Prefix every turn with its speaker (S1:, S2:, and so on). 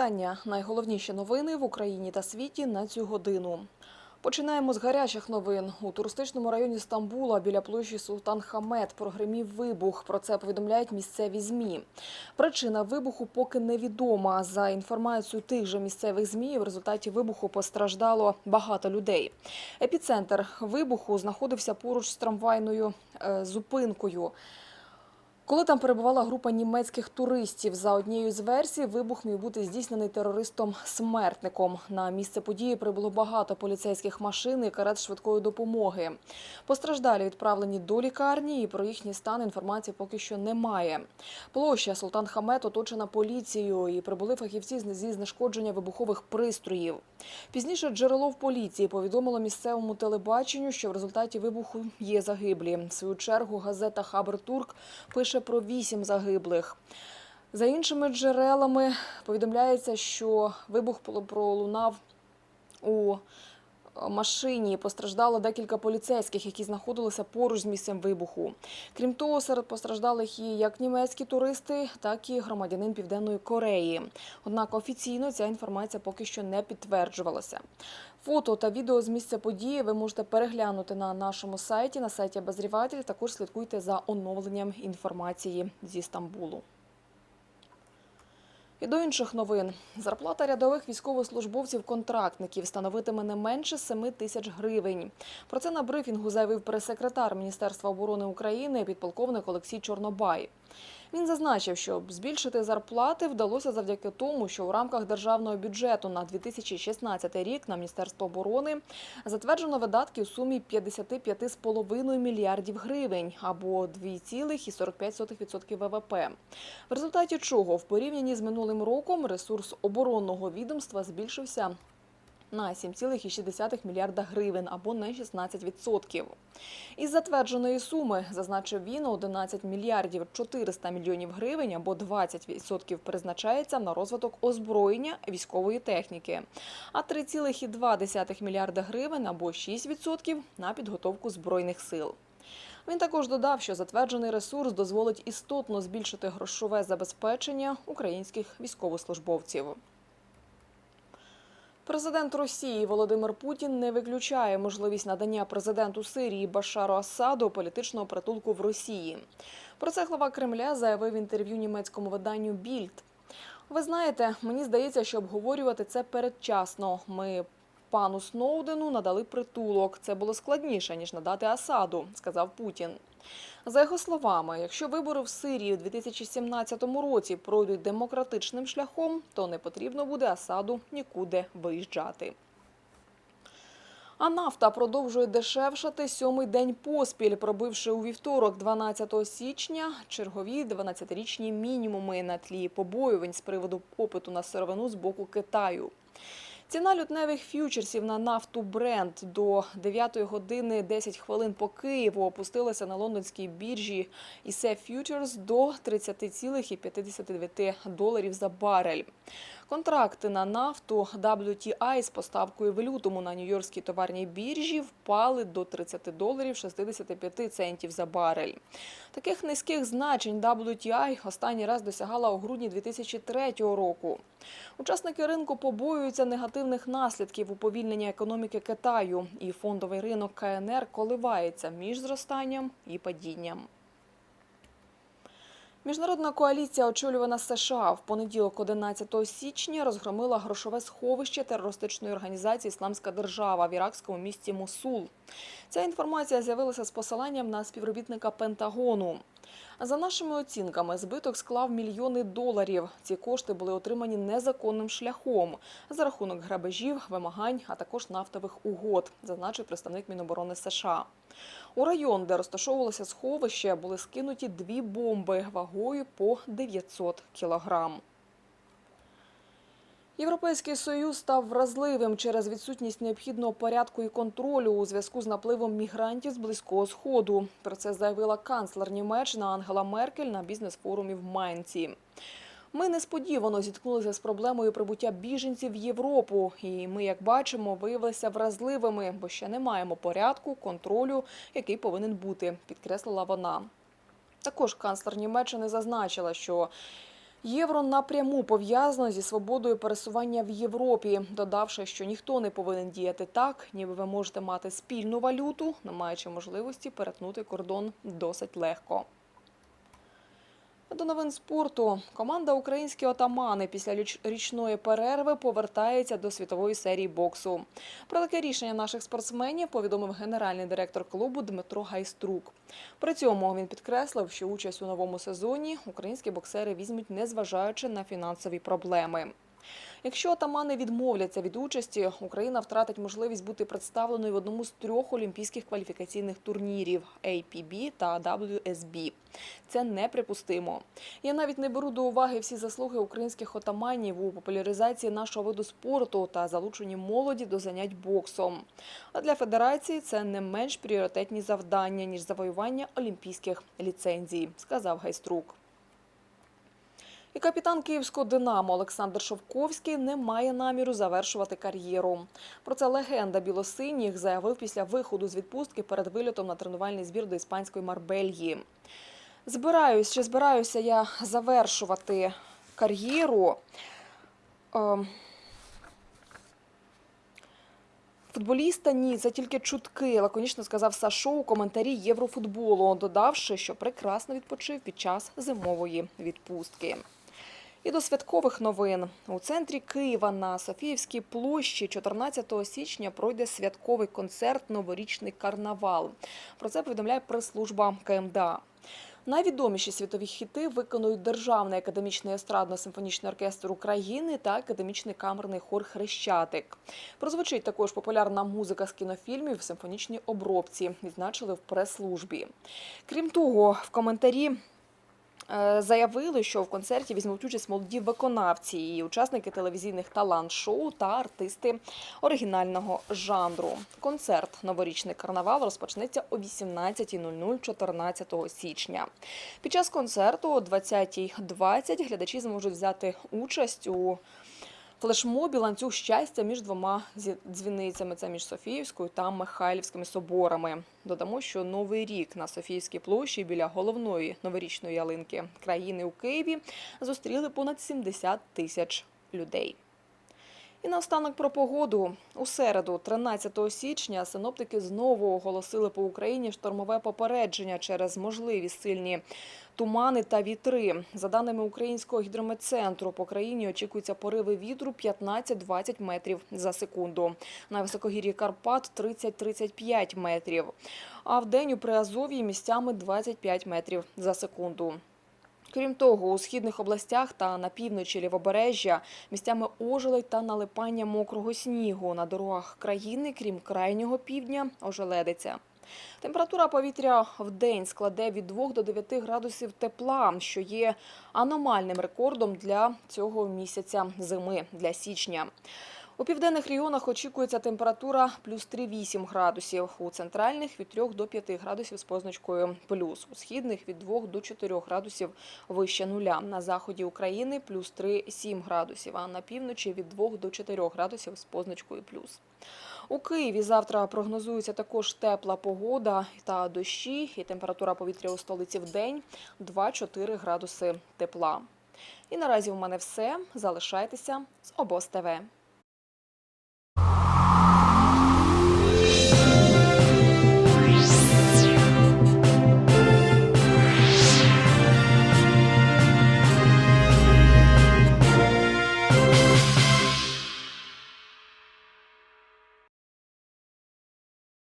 S1: Вітання. Найголовніші новини в Україні та світі на цю годину. Починаємо з гарячих новин. У туристичному районі Стамбула біля площі Султан Хамед прогримів вибух. Про це повідомляють місцеві змі. Причина вибуху поки невідома. За інформацією тих же місцевих змі, в результаті вибуху постраждало багато людей. Епіцентр вибуху знаходився поруч з трамвайною е, зупинкою. Коли там перебувала група німецьких туристів, за однією з версій, вибух міг бути здійснений терористом-смертником. На місце події прибуло багато поліцейських машин і карет швидкої допомоги. Постраждалі відправлені до лікарні, і про їхній стан інформації поки що немає. Площа Султан Хамет оточена поліцією, і прибули фахівці зі знешкодження вибухових пристроїв. Пізніше джерело в поліції повідомило місцевому телебаченню, що в результаті вибуху є загиблі. В свою чергу газета Хабр Турк пише про вісім загиблих. За іншими джерелами повідомляється, що вибух пролунав у машині. Постраждало декілька поліцейських, які знаходилися поруч з місцем вибуху. Крім того, серед постраждалих є як німецькі туристи, так і громадянин Південної Кореї. Однак офіційно ця інформація поки що не підтверджувалася. Фото та відео з місця події ви можете переглянути на нашому сайті, на сайті Обозріватель. Також слідкуйте за оновленням інформації зі Стамбулу. І до інших новин. Зарплата рядових військовослужбовців-контрактників становитиме не менше 7 тисяч гривень. Про це на брифінгу заявив прес-секретар Міністерства оборони України підполковник Олексій Чорнобай. Він зазначив, що збільшити зарплати вдалося завдяки тому, що у рамках державного бюджету на 2016 рік на Міністерство оборони затверджено видатки у сумі 55,5 мільярдів гривень або 2,45% ВВП. В результаті чого в порівнянні з минулим роком ресурс оборонного відомства збільшився на 7,6 мільярда гривень або на 16%. Із затвердженої суми, зазначив він, 11 мільярдів 400 мільйонів гривень або 20% призначається на розвиток озброєння військової техніки, а 3,2 мільярда гривень або 6% на підготовку збройних сил. Він також додав, що затверджений ресурс дозволить істотно збільшити грошове забезпечення українських військовослужбовців. Президент Росії Володимир Путін не виключає можливість надання президенту Сирії Башару Асаду політичного притулку в Росії. Про це глава Кремля заявив інтерв'ю німецькому виданню Більд. Ви знаєте, мені здається, що обговорювати це передчасно. Ми пану Сноудену надали притулок. Це було складніше ніж надати Асаду, сказав Путін. За його словами, якщо вибори в Сирії у 2017 році пройдуть демократичним шляхом, то не потрібно буде Асаду нікуди виїжджати. А нафта продовжує дешевшати сьомий день поспіль, пробивши у вівторок, 12 січня, чергові 12-річні мінімуми на тлі побоювань з приводу попиту на сировину з боку Китаю. Ціна лютневих ф'ючерсів на нафту бренд до 9 години 10 хвилин по Києву опустилася на лондонській біржі ICE ф'ючерс до 30,59 доларів за барель. Контракти на нафту WTI з поставкою в лютому на Нью-Йоркській товарній біржі впали до 30 доларів 65 центів за барель. Таких низьких значень WTI останній раз досягала у грудні 2003 року. Учасники ринку побоюються негативних наслідків уповільнення економіки Китаю, і фондовий ринок КНР коливається між зростанням і падінням. Міжнародна коаліція, очолювана США, в понеділок, 11 січня, розгромила грошове сховище терористичної організації Ісламська держава в іракському місті Мосул. Ця інформація з'явилася з посиланням на співробітника Пентагону. За нашими оцінками, збиток склав мільйони доларів. Ці кошти були отримані незаконним шляхом за рахунок грабежів, вимагань, а також нафтових угод, зазначив представник Міноборони США. У район, де розташовувалося сховище, були скинуті дві бомби вагою по 900 кілограм. Європейський союз став вразливим через відсутність необхідного порядку і контролю у зв'язку з напливом мігрантів з близького сходу. Про це заявила канцлер Німеччини Ангела Меркель на бізнес-форумі в Майнці. Ми несподівано зіткнулися з проблемою прибуття біженців в Європу, і ми, як бачимо, виявилися вразливими, бо ще не маємо порядку, контролю, який повинен бути, підкреслила вона. Також канцлер Німеччини зазначила, що Євро напряму пов'язано зі свободою пересування в Європі, додавши, що ніхто не повинен діяти так, ніби ви можете мати спільну валюту, не маючи можливості перетнути кордон досить легко. До новин спорту. Команда Українські отамани після річ- річної перерви повертається до світової серії боксу. Про таке рішення наших спортсменів повідомив генеральний директор клубу Дмитро Гайструк. При цьому він підкреслив, що участь у новому сезоні українські боксери візьмуть, незважаючи на фінансові проблеми. Якщо отамани відмовляться від участі, Україна втратить можливість бути представленою в одному з трьох олімпійських кваліфікаційних турнірів APB та WSB. Це неприпустимо. Я навіть не беру до уваги всі заслуги українських отаманів у популяризації нашого виду спорту та залученні молоді до занять боксом. А для федерації це не менш пріоритетні завдання ніж завоювання олімпійських ліцензій, сказав Гайструк. І капітан київського Динамо Олександр Шовковський не має наміру завершувати кар'єру. Про це легенда білосиніх заявив після виходу з відпустки перед вильотом на тренувальний збір до іспанської Марбельї. Збираюсь, чи збираюся я завершувати кар'єру. Ем, Футболіста ні, це тільки чутки, лаконічно сказав Сашо у коментарі Єврофутболу, додавши, що прекрасно відпочив під час зимової відпустки. І до святкових новин у центрі Києва на Софіївській площі 14 січня пройде святковий концерт Новорічний карнавал. Про це повідомляє прес-служба КМДА. Найвідоміші світові хіти виконують Державний академічний естрадно-симфонічний оркестр України та академічний камерний хор Хрещатик. Прозвучить також популярна музика з кінофільмів в симфонічній обробці, відзначили в прес-службі. Крім того, в коментарі заявили, що в концерті візьмуть участь молоді виконавці і учасники телевізійних талант-шоу та артисти оригінального жанру. Концерт Новорічний карнавал розпочнеться о 18.00 14 січня. Під час концерту о 20.20 глядачі зможуть взяти участь у флешмобі ланцюг щастя між двома дзвіницями. Це між Софіївською та Михайлівськими соборами. Додамо, що новий рік на Софіївській площі біля головної новорічної ялинки країни у Києві зустріли понад 70 тисяч людей. І наостанок про погоду. У середу, 13 січня, синоптики знову оголосили по Україні штормове попередження через можливі сильні тумани та вітри. За даними українського гідрометцентру, по країні очікуються пориви вітру 15-20 метрів за секунду. На високогір'ї Карпат 30-35 метрів. А в день у Приазов'ї місцями 25 метрів за секунду. Крім того, у східних областях та на півночі лівобережжя місцями ожеледь та налипання мокрого снігу. На дорогах країни, крім крайнього півдня, ожеледиться. Температура повітря в день складе від 2 до 9 градусів тепла, що є аномальним рекордом для цього місяця зими для січня. У південних регіонах очікується температура плюс 3,8 градусів, у центральних від 3 до 5 градусів з позначкою плюс, у східних від 2 до 4 градусів вище нуля. На заході України плюс 3,7 градусів, а на півночі від 2 до 4 градусів з позначкою плюс. У Києві завтра прогнозується також тепла погода та дощі, і температура повітря у столиці в день 2-4 градуси тепла. І наразі у мене все. Залишайтеся з обоз ТВ.